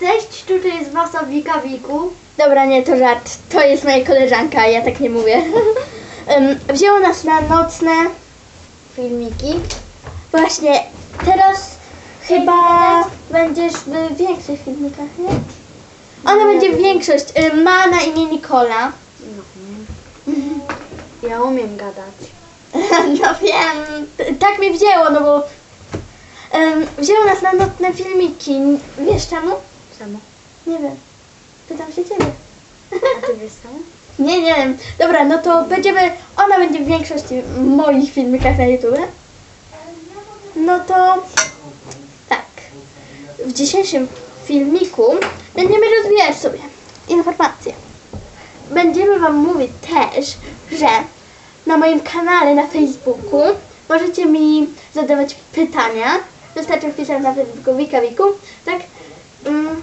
Cześć, tutaj jest Wasa Wika Wiku. Dobra, nie, to żart. To jest moja koleżanka, ja tak nie mówię. Em, Wzięła nas na nocne filmiki. Właśnie teraz chyba będziesz w większych filmikach, nie? Ona będzie większość. Em, Ma na imię Nikola. Ja umiem gadać. No wiem, t- tak mi wzięło, no bo wzięło nas na nocne filmiki. Wiesz czemu? Czemu? Nie wiem. Pytam się ciebie. A ty wiesz czemu? Nie, nie wiem. Dobra, no to będziemy, ona będzie w większości moich filmikach na YouTube. No to tak. W dzisiejszym filmiku będziemy rozwijać sobie informacje. Będziemy Wam mówić też, że na moim kanale na Facebooku możecie mi zadawać pytania. Wystarczy wpisać na Facebooku Wika Wiku, tak? Mm.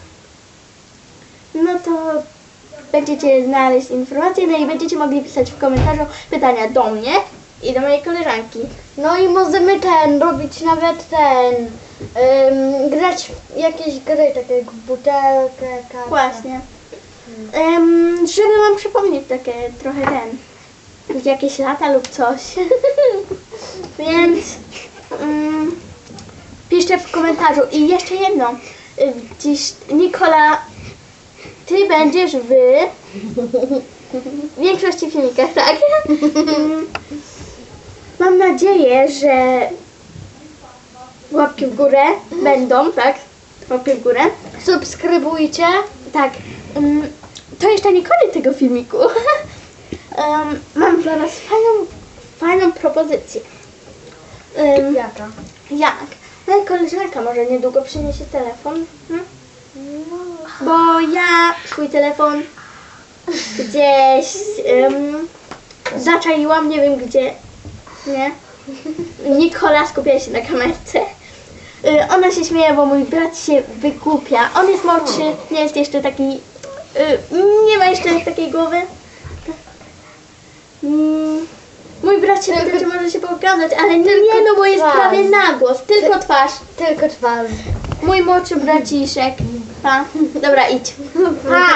No to będziecie znaleźć informacje, no i będziecie mogli pisać w komentarzu pytania do mnie i do mojej koleżanki. No i możemy ten, robić nawet ten, ym, grać w jakieś gry, takie jak butelkę, kartę. Właśnie. Em, żeby wam przypomnieć takie trochę ten, jakieś lata lub coś. Więc um, piszcie w komentarzu. I jeszcze jedno. Dziś Nikola, ty będziesz w większości filmikach, tak? Mam nadzieję, że łapki w górę będą, tak? Łapki w górę. Subskrybujcie. Tak, to jeszcze nie koniec tego filmiku. Ym, mam dla Was fajną, fajną propozycję. Ym, Jaka? jak? Moja koleżanka może niedługo przyniesie telefon, hmm? No. bo ja swój telefon gdzieś ym, zaczaiłam, nie wiem gdzie, nie? Nikola skupia się na kamerce. Y, Ona się śmieje, bo mój brat się wygłupia. On jest młodszy, nie jest jeszcze taki. y, Nie ma jeszcze takiej głowy. Mm, Mój brat się czy może się pokazać, ale nie, no bo jest twarz. prawie na głos, tylko twarz. Tylko twarz. Mój młodszy braciszek. Pa. Dobra, idź. Pa.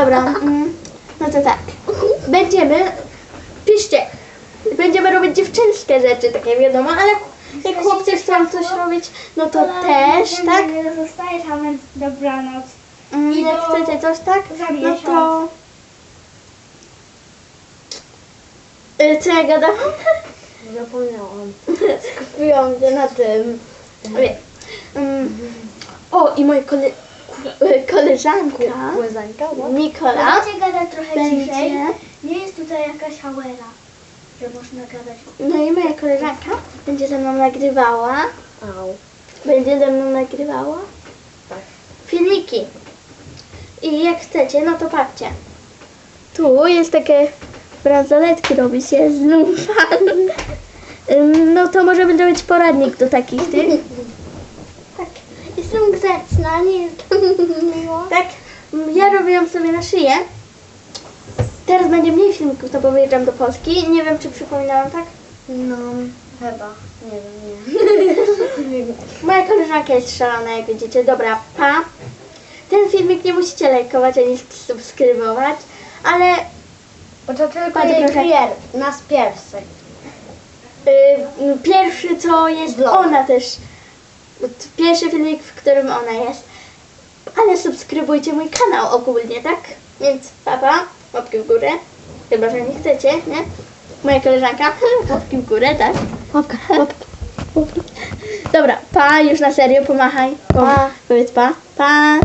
Dobra, mm, no to tak. Będziemy, piszcie, będziemy robić dziewczynskie rzeczy, takie wiadomo, ale jak chłopcy chcą coś robić, no to też, tak? Zostaje tam dobranoc. Mm, Jak do- chcecie coś, tak? No to... Y, Co ja gadam? Zapomniałam. Skupiłam się na tym. Mm, O, i moja kole... ku- y, koleżanka no? Nikola Możecie gadać trochę będzie... ciszej. Nie jest tutaj jakaś hałera, że można gadać. No i moja koleżanka będzie ze mną nagrywała. Au. Będzie ze mną nagrywała Tak. filmiki. I jak chcecie, no to patrzcie. Tu jest takie bransoletki robi się z lumpan. Ym, No to może będzie być poradnik do takich tych. Tak. Jestem grzeczna, nie jestem miła. Tak. Ja robiłam sobie na szyję. Teraz będzie mniej filmików, to bo wyjeżdżam do Polski. Nie wiem, czy przypominałam, tak? No, chyba. Nie wiem, nie. Moja koleżanka jest szalona, jak widzicie. Dobra, pa. Ten filmik nie musicie lajkować ani subskrybować, ale Bo to tylko Bardzo jej proszę. pier- nas pierwszy. y, pierwszy co jest Vlog. ona też. Pierwszy filmik, w którym ona jest. Ale subskrybujcie mój kanał ogólnie, tak? Więc papa, łapki w górę. Chyba, że nie chcecie, nie? Moja koleżanka, łapki w górę, tak? Łapka, łapka. Dobra, pa, już na serio, pomachaj. Pa. Powiedz pa. Pa.